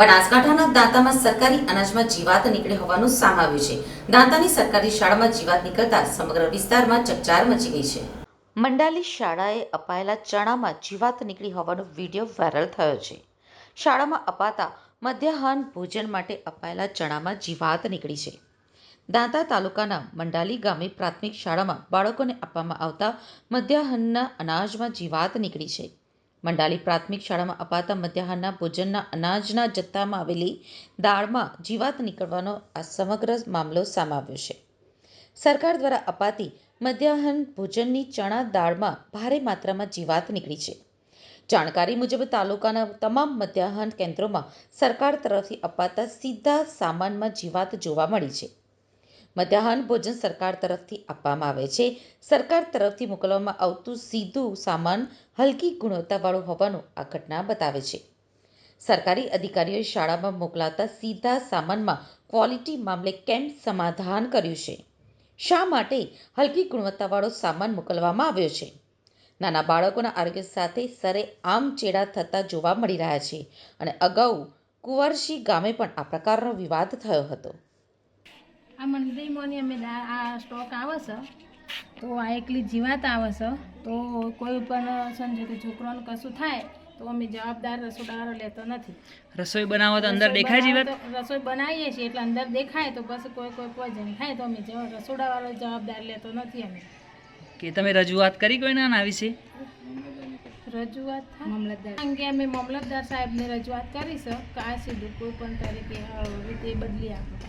બનાસકાંઠાના દાંતામાં સરકારી અનાજમાં જીવાત નીકળી હોવાનું સામે આવ્યું છે. દાંતાની સરકારી શાળામાં જીવાત નીકળતા સમગ્ર વિસ્તારમાં ચકચાર મચી ગઈ છે. મંડાલી શાળાએ અપાયેલા ચણામાં જીવાત નીકળી હોવાનો વીડિયો વાયરલ થયો છે. શાળામાં અપાતા મધ્યાહન ભોજન માટે અપાયેલા ચણામાં જીવાત નીકળી છે. દાંતા તાલુકાના મંડાલી ગામે પ્રાથમિક શાળામાં બાળકોને આપવામાં આવતા મધ્યાહનના અનાજમાં જીવાત નીકળી છે. મંડાલી પ્રાથમિક શાળામાં અપાતા મધ્યાહનના ભોજનના અનાજના જથ્થામાં આવેલી દાળમાં જીવાત નીકળવાનો આ સમગ્ર મામલો સામે આવ્યો છે. સરકાર દ્વારા અપાતી મધ્યાહન ભોજનની ચણા દાળમાં ભારે માત્રામાં જીવાત નીકળી છે. જાણકારી મુજબ તાલુકાના તમામ મધ્યાહન કેન્દ્રોમાં સરકાર તરફથી અપાતા સીધા સામાનમાં જીવાત જોવા મળી છે. મધ્યાહન ભોજન સરકાર તરફથી આપવામાં આવે છે. સરકાર તરફથી મોકલવામાં આવતું સીધું સામાન હલકી ગુણવત્તાવાળું હોવાનું આ ઘટના બતાવે છે. સરકારી અધિકારીઓએ શાળામાં મોકલાતા સીધા સામાનમાં ક્વોલિટી મામલે કેમ સમાધાન કર્યું છે. શા માટે હલકી ગુણવત્તાવાળો સામાન મોકલવામાં આવ્યો છે? નાના બાળકોના આરોગ્ય સાથે સરે આમ ચેડા થતા જોવા મળી રહ્યા છે અને અગાઉ કુંવરશી ગામે પણ આ પ્રકારનો વિવાદ થયો હતો. આ મંડળીમાંની અમે આ સ્ટોક આવે છે. તો આ એકલી જીવાત આવે છે. તો કોઈ પણ સમજો કે છોકરાનું કશું થાય તો અમે જવાબદાર રસોડાવાળો લેતો નથી. રસોઈ બનાવો તો અંદર દેખાય જીવાત? રસોઈ બનાવીએ છીએ એટલે અંદર દેખાય તો બસ કોઈ કોઈ પોઈઝન થાય તો અમે રસોડાવાળો જવાબદાર લેતો નથી અમે. કે તમે રજૂઆત કરી કોઈને આના વિશે? રજૂઆત મામલતદાર. અંગે અમે મામલતદાર સાહેબને રજૂઆત કરી છે. કે આ સીધું કોઈ પણ તરીકે રીતે બદલી આપો.